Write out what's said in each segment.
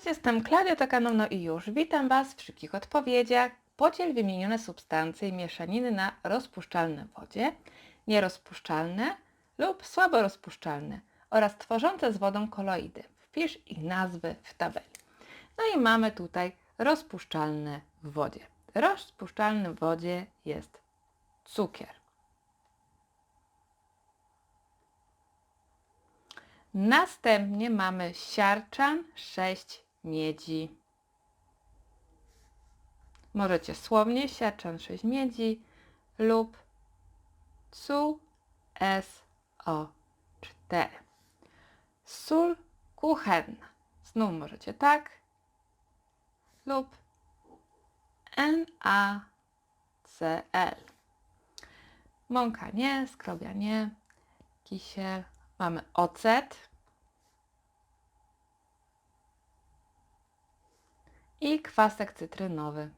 Cześć, jestem Klaudia, to kanał No i już. Witam Was w szybkich odpowiedziach. Podziel wymienione substancje i mieszaniny na rozpuszczalne wodzie, nierozpuszczalne lub słabo rozpuszczalne oraz tworzące z wodą koloidy. Wpisz ich nazwy w tabeli. No i mamy tutaj rozpuszczalne w wodzie. Rozpuszczalny w wodzie jest cukier. Następnie mamy siarczan 6 miedzi. Możecie słownie siarczan 6 miedzi lub cu SO4. Sól kuchenna. Znów możecie tak lub NaCl. Mąka nie, skrobia nie, kisiel. Mamy ocet. I kwasek cytrynowy.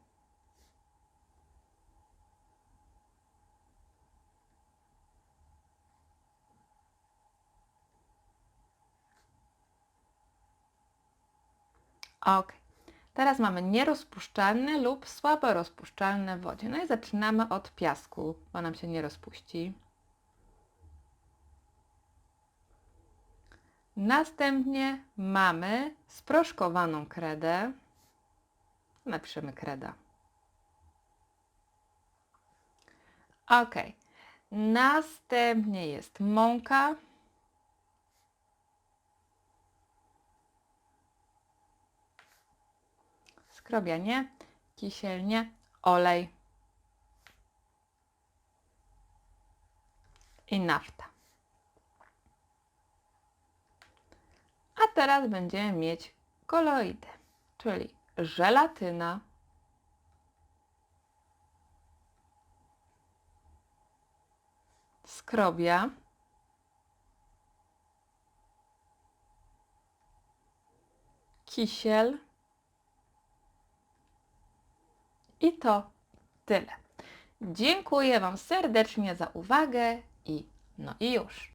Ok. Teraz mamy nierozpuszczalne lub słabo rozpuszczalne w wodzie. No i zaczynamy od piasku, bo nam się nie rozpuści. Następnie mamy sproszkowaną kredę. Napiszemy kreda. Ok. Następnie jest mąka. Skrobia nie, kisiel nie, olej i nafta. A teraz będziemy mieć koloidy, czyli żelatyna, skrobia, kisiel i to tyle. Dziękuję Wam serdecznie za uwagę i no i już.